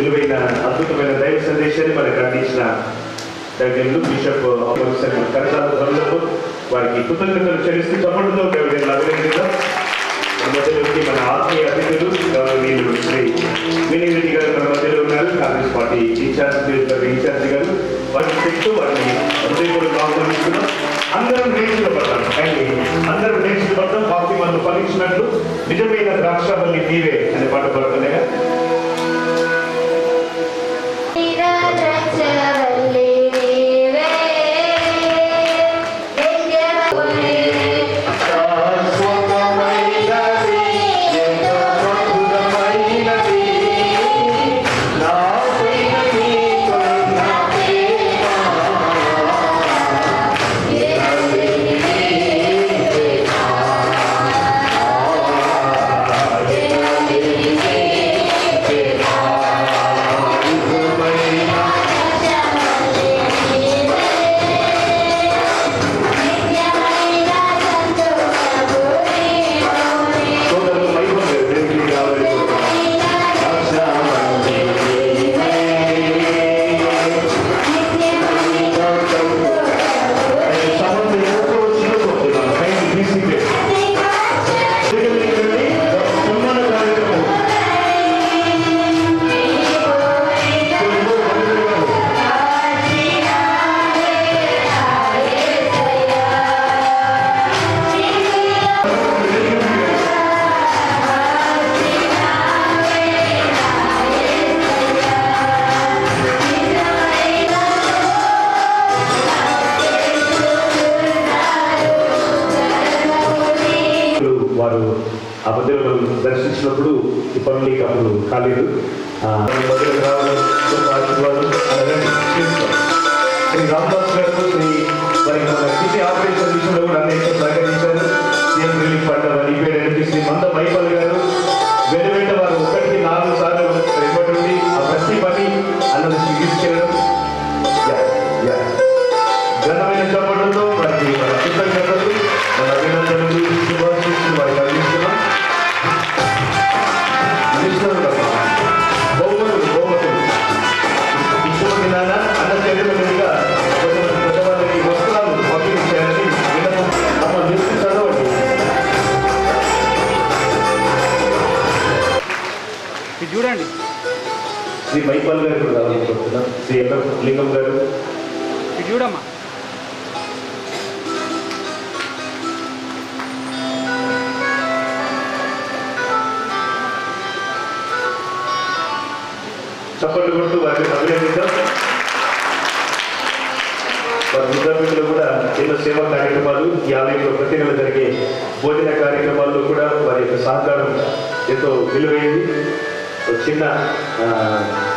విలువైన అద్భుతమైన దైవ సందేశాన్ని మనకు అందించిన దగ్గరలో బిషప్ కరసాల ధ్వనులకు వారికి కృతజ్ఞతలు చెల్లిస్తూ చప్పటితో దేవుడిని అభినందిద్దాం. మన మధ్యలోకి మన ఆత్మీయ అతిథులు గౌరవనీయులు శ్రీ వినిరెడ్డి గారు మన మధ్యలో ఉన్నారు. కాంగ్రెస్ పార్టీ ఇన్ఛార్జ్ నియోజకవర్గ ఇన్ఛార్జ్ గారు. వారిని చెప్తూ వారిని హృదయపూర్వక ఆహ్వానిస్తున్నాం. అందరం నేర్చుకోబడ్డాం పడతాం కానీ అందరం నేర్చుకున్న పడతాం మనం ఫలించినట్లు నిజమైన ద్రాక్షావల్లి నీవే అనే పాట పడుతున్నాయా. దర్శించినప్పుడు ఈ పనులు అప్పుడు కాలేదు. ఆ, శ్రీ రామదాస్ గారు శ్రీ మరి మన కిడ్నీ ఆపరేషన్ విషయంలో కూడా అనేక సహకరించారు సీఎం రిలీఫ్ ఫండ్ అని పేరు శ్రీ మంద గారు. వెనువెంట వారు ఒకటికి నాలుగు సార్లు ఇవ్వబడి ఆ ప్రతి పని అన్నది తీసుకెళ్ళడం. చూడండి. శ్రీ మైపాల్ గారు కూడా రావాలనుకుంటున్నాం శ్రీ లింగం గారు. ఇది చూడమ్మా. చప్పట్లు కొడుతూ వారిని అభినందిద్దాం. వారి వృద్ధాప్యంలో కూడా ఎన్నో సేవా కార్యక్రమాలు ఈ ఆలయంలో ప్రతి నెల జరిగే భోజన కార్యక్రమాల్లో కూడా వారి యొక్క సహకారం ఎంతో విలువైంది. చిన్న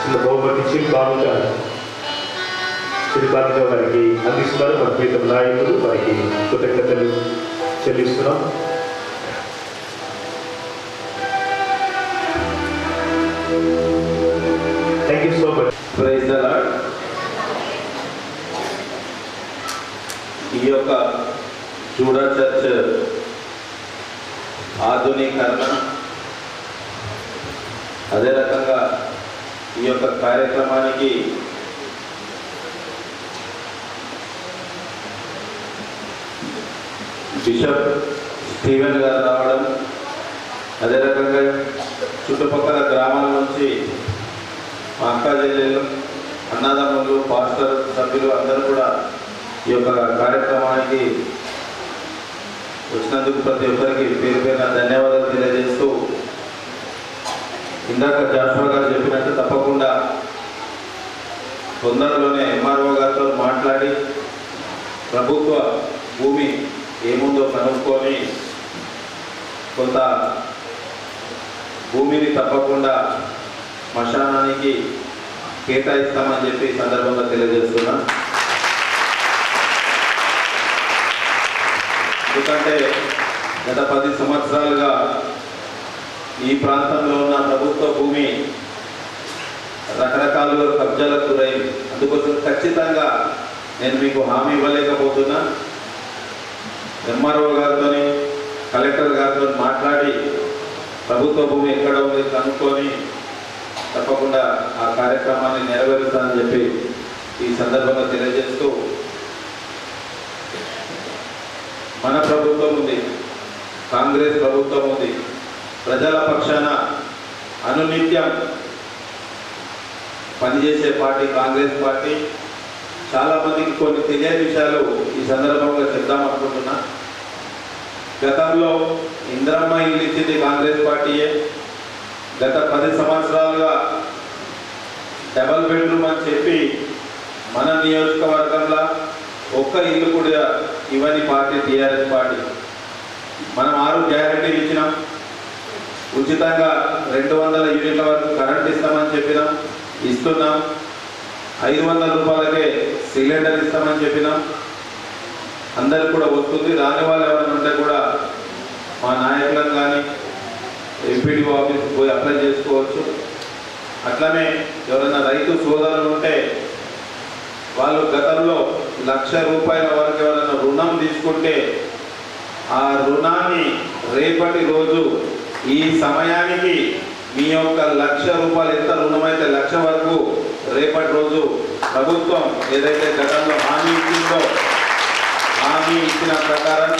చిన్న బహుమతి చిన్న బాబుగా చిరు బాబుగా వారికి అందిస్తున్నారు. మన ప్రీతం నాయకులు వారికి కృతజ్ఞతలు చెల్లిస్తున్నాం. Thank you so much praise the ఈ యొక్క చూడ చర్చ్ ఆధునీకరణ అదే రకంగా ఈ యొక్క కార్యక్రమానికి బిషప్ స్టీవెన్ గారు రావడం అదే రకంగా చుట్టుపక్కల గ్రామాల నుంచి మా అక్క చెల్లెలు అన్నదమ్ములు పాస్టర్ సభ్యులు అందరూ కూడా ఈ యొక్క కార్యక్రమానికి వచ్చినందుకు ప్రతి ఒక్కరికి పేరు పేరున ధన్యవాదాలు తెలియజేస్తూ ఇందాక జాషువా గారు చెప్పినట్టు తప్పకుండా తొందరలోనే ఎంఆర్ఓ గారితో మాట్లాడి ప్రభుత్వ భూమి ఏముందో కనుక్కొని కొంత భూమిని తప్పకుండా శ్మశానానికి కేటాయిస్తామని చెప్పి సందర్భంగా తెలియజేస్తున్నా. ఎందుకంటే గత పది సంవత్సరాలుగా ఈ ప్రాంతంలో ఉన్న ప్రభుత్వ భూమి రకరకాలుగా కబ్జాలకు గురైంది అందుకోసం ఖచ్చితంగా నేను మీకు హామీ ఇవ్వలేకపోతున్నా. ఎంఆర్ఓ గారితో కలెక్టర్ గారితో మాట్లాడి ప్రభుత్వ భూమి ఎక్కడ ఉంది కనుక్కొని తప్పకుండా ఆ కార్యక్రమాన్ని నెరవేరుస్తానని చెప్పి ఈ సందర్భంగా తెలియజేస్తూ మన ప్రభుత్వం ఉంది కాంగ్రెస్ ప్రభుత్వం ఉంది. ప్రజల పక్షాన అనునిత్యం పనిచేసే పార్టీ కాంగ్రెస్ పార్టీ. చాలా మందికి కొన్ని తెలియని విషయాలు ఈ సందర్భంగా చెప్దాం అనుకుంటున్నా. గతంలో ఇంద్రమ్మ ఇల్లు ఇచ్చింది కాంగ్రెస్ పార్టీయే. గత పది సంవత్సరాలుగా డబల్ బెడ్రూమ్ అని చెప్పి మన నియోజకవర్గంలో ఒక్క ఇల్లు కూడా ఇవని పార్టీ టీఆర్ఎస్ పార్టీ. మనం ఆరు గ్యారెంటీలు ఇచ్చినాం. ఉచితంగా రెండు వందల యూనిట్ల వరకు కరెంట్ ఇస్తామని చెప్పినాం ఇస్తున్నాం. ఐదు వందల రూపాయలకే సిలిండర్ ఇస్తామని చెప్పినాం. అందరికి కూడా వస్తుంది. రాని వాళ్ళు ఎవరైనా ఉంటే కూడా మా నాయకులను కానీ ఎంపీడీఓ ఆఫీస్కి పోయి అప్లై చేసుకోవచ్చు. అట్లనే ఎవరైనా రైతు సోదరులు ఉంటే వాళ్ళు గతంలో లక్ష రూపాయల వరకు ఎవరైనా రుణం తీసుకుంటే ఆ రుణాన్ని రేపటి రోజు ఈ సమయానికి మీ యొక్క లక్ష రూపాయలు ఎంత రుణమైతే లక్ష వరకు రేపటి రోజు ప్రభుత్వం ఏదైతే గతంలో హామీ ఇచ్చిందో హామీ ఇచ్చిన ప్రకారం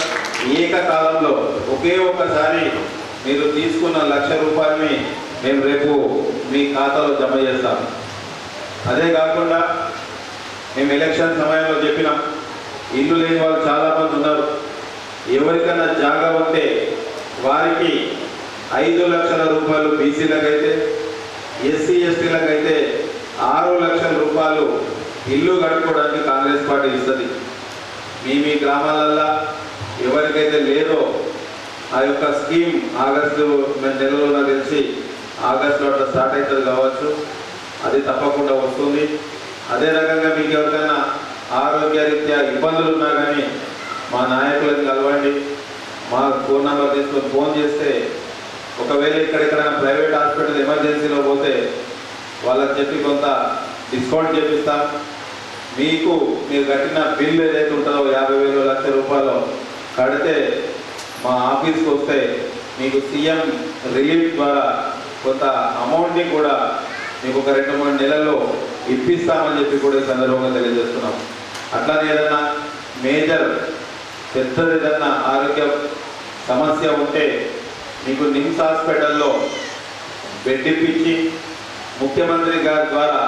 ఏకకాలంలో ఒకే ఒక్కసారి మీరు తీసుకున్న లక్ష రూపాయలని మేము రేపు మీ ఖాతాలో జమ చేస్తాం. అదే కాకుండా మేము ఎలక్షన్ సమయంలో చెప్పినాం ఇల్లు లేని వాళ్ళు చాలామంది ఉన్నారు. ఎవరికైనా జాగా ఉంటే వారికి ఐదు లక్షల రూపాయలు బీసీలకైతే ఎస్సీ ఎస్టీలకైతే ఆరు లక్షల రూపాయలు ఇల్లు కట్టుకోవడానికి కాంగ్రెస్ పార్టీ ఇస్తుంది. మీ మీ గ్రామాలల్లో ఎవరికైతే లేదో ఆ యొక్క స్కీమ్ ఆగస్టు నెలలో నాకు తెలిసి ఆగస్టులో అట్లా స్టార్ట్ అవుతుంది కావచ్చు. అది తప్పకుండా వస్తుంది. అదే రకంగా మీకు ఎవరికైనా ఆరోగ్యరీత్యా ఇబ్బందులు ఉన్నా కానీ మా నాయకులను కలవండి. మా ఫోన్ నెంబర్ తీసుకొని ఫోన్ చేస్తే ఒకవేళ ఇక్కడెక్కడైనా ప్రైవేట్ హాస్పిటల్ ఎమర్జెన్సీలో పోతే వాళ్ళకి చెప్పి కొంత డిస్కౌంట్ చేపిస్తాం. మీకు మీరు కట్టిన బిల్ ఏదైతే ఉంటుందో యాభై వేలు లక్ష రూపాయలు కడితే మా ఆఫీస్కి వస్తే మీకు సీఎం రిలీఫ్ ద్వారా కొంత అమౌంట్ని కూడా మీకు ఒక రెండు మూడు నెలల్లో ఇప్పిస్తామని చెప్పి కూడా ఈ సందర్భంగా తెలియజేస్తున్నాం. అట్లానే ఏదైనా మేజర్ పెద్దది ఏదైనా ఆరోగ్య సమస్య ఉంటే మీకు నిమ్స్ హాస్పిటల్లో బెడ్ ఇప్పించి ముఖ్యమంత్రి గారి ద్వారా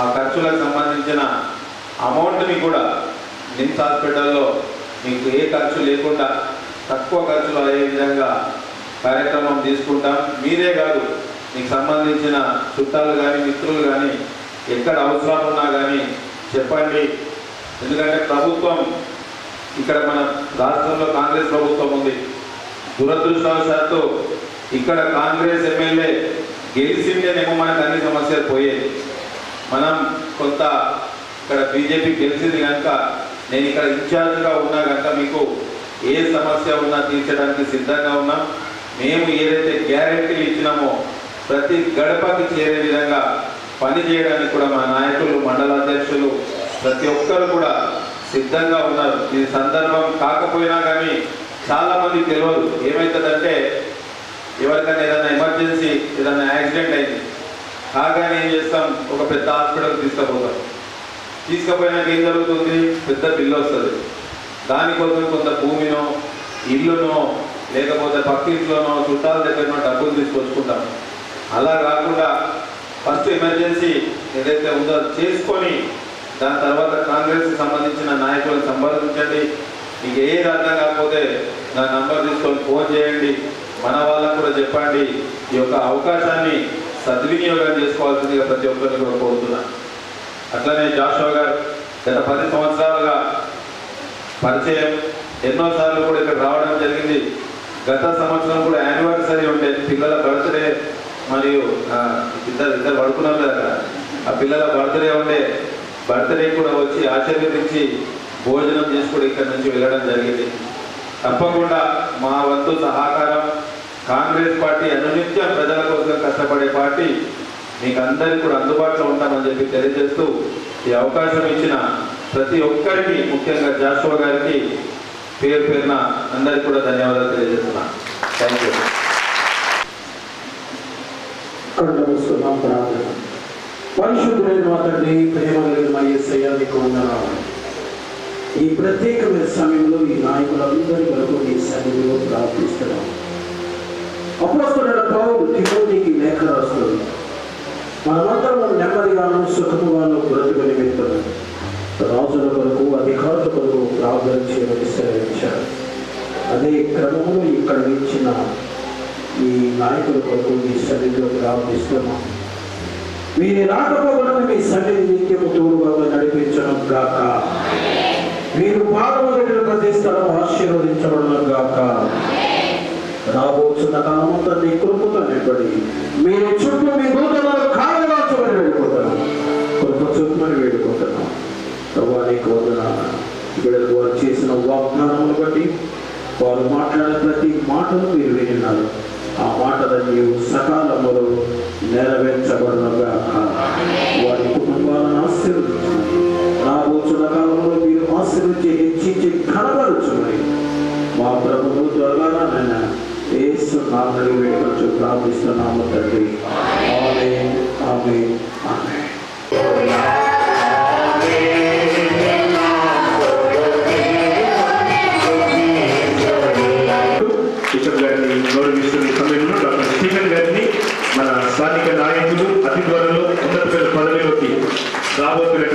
ఆ ఖర్చులకు సంబంధించిన అమౌంట్ని కూడా నిమ్స్ హాస్పిటల్లో మీకు ఏ ఖర్చు లేకుండా తక్కువ ఖర్చులు అయ్యే విధంగా కార్యక్రమం తీసుకుంటాం. మీరే కాదు మీకు సంబంధించిన చుట్టాలు కానీ మిత్రులు కానీ ఎక్కడ అవసరం ఉన్నా కానీ చెప్పండి. ఎందుకంటే ప్రభుత్వం ఇక్కడ మన రాష్ట్రంలో కాంగ్రెస్ ప్రభుత్వం ఉంది. దురదృష్టవశాత్తు ఇక్కడ కాంగ్రెస్ ఎమ్మెల్యే గెలిచిందేనేమో మనకు అన్ని సమస్యలు పోయాయి. మనం కొంత ఇక్కడ బీజేపీ గెలిచింది కనుక నేను ఇక్కడ ఇన్ఛార్జ్గా ఉన్నా కనుక మీకు ఏ సమస్య ఉన్నా తీర్చడానికి సిద్ధంగా ఉన్నాం మేము ఏదైతే గ్యారెంటీలు ఇచ్చినామో ప్రతి గడపకి చేరే విధంగా పని చేయడానికి కూడా మా నాయకులు మండల అధ్యక్షులు ప్రతి ఒక్కరు కూడా సిద్ధంగా ఉన్నారు. ఇది సందర్భం కాకపోయినా కానీ చాలా మంది తెలియదు ఏమవుతుందంటే ఎవరికైనా ఏదైనా ఎమర్జెన్సీ ఏదైనా యాక్సిడెంట్ అయింది. కాగానే ఏం చేస్తాం? ఒక పెద్ద హాస్పిటల్ తీసుకుపోతాం. తీసుకుపోయినాక ఏం జరుగుతుంది? పెద్ద బిల్లు వస్తుంది. దానికోసం కొంత భూమినో ఇల్లునో లేకపోతే పక్కింట్లోనో చుట్టాల దగ్గరనో డబ్బులు తీసుకొచ్చుకుంటాం. అలా కాకుండా ఫస్ట్ ఎమర్జెన్సీ ఏదైతే ఉందో అది చేసుకొని దాని తర్వాత కాంగ్రెస్కి సంబంధించిన నాయకులను సంప్రదించండి. మీకు ఏది అర్థం కాకపోతే నా నంబర్ తీసుకొని ఫోన్ చేయండి. మన వాళ్ళకు కూడా చెప్పండి. ఈ యొక్క అవకాశాన్ని సద్వినియోగం చేసుకోవాల్సిందిగా ప్రతి ఒక్కరిని కూడా కోరుతున్నా. అట్లనే జాషో గారు గత పది సంవత్సరాలుగా పరిచయం. ఎన్నోసార్లు కూడా ఇక్కడ రావడం జరిగింది. గత సంవత్సరం కూడా యానివర్సరీ ఉండే పిల్లల బర్త్డే మరియు ఇద్దరు ఇద్దరు పడుకున్నారు కదా ఆ పిల్లల బర్త్డే ఉండే బర్త్డే కూడా వచ్చి ఆశీర్వదించి భోజనం కూడా ఇక్కడ నుంచి వెళ్ళడం జరిగింది. తప్పకుండా మా వంతు సహకారం కాంగ్రెస్ పార్టీ అనునిత్యం ప్రజల కోసం కష్టపడే పార్టీ మీకు అందరికీ కూడా అందుబాటులో ఉంటామని చెప్పి తెలియజేస్తూ ఈ అవకాశం ఇచ్చిన ప్రతి ఒక్కరికి ముఖ్యంగా జాషువా గారికి పేరు పేరున అందరికీ కూడా ధన్యవాదాలు తెలియజేస్తున్నా థ్యాంక్ యూ పరిశుద్ధులైన మా ప్రేమ కలిగిన మా యేసయ్య నీకు వందనాలు. ఈ ప్రత్యేకమైన సమయంలో ఈ నాయకులందరి వరకు నీ సన్నిధిలో ప్రార్థిస్తున్నాం. అపోస్తున్న పౌరులు తిమోతికి లేఖ రాస్తుంది మనమందరం నెమ్మదిగాను సుఖముగాను బ్రతుకు నిమిత్తం రాజుల వరకు అధికారుల వరకు ప్రార్థన చేయమని సెలవించారు అదే క్రమంలో ఇక్కడ ఇచ్చిన ఈ నాయకుల కొరకు మీ సన్నిధిలో ప్రార్థిస్తున్నాం. మీరు రాకపోవడం మీ సన్నిధి నిత్యము తోడుగా నడిపించడం కాక గాక మీరు పాదములు ప్రతి స్థలం ఆశీర్వదించబడడం గాక. రాబోతున్న కాలమంతా నీ కృపతో నిలబడి మీరు చుట్టూ మీ దూతలను కాలగాల్చమని వేడుకుంటున్నాం కృప చూపమని వేడుకుంటున్నాం ప్రభా నీకు వందనాలు. బిడ్డలు వారు చేసిన వాగ్దానములు బట్టి వారు మాట్లాడే ప్రతి మాటను మీరు విన్నారు. ఆ మాటలన్నీ సకాలంలో నెరవేర్చబడినగా వారి కుటుంబాలను ఆశీర్వదించమని ఆశీర్వించి హెచ్చించి మా ప్రభువు త్వరగా నాయన. ఏసు నామని వేడుకొచ్చు ప్రార్థిస్తున్నాము తండ్రి. ఆమె ఆమె ఆమె గారిని గౌరవిస్తున్న సమయంలో డాక్టర్ స్టీఫెన్ గారిని మన స్థానిక నాయకులు అతి త్వరలో ఉన్నత పదవిలోకి రాబోతున్న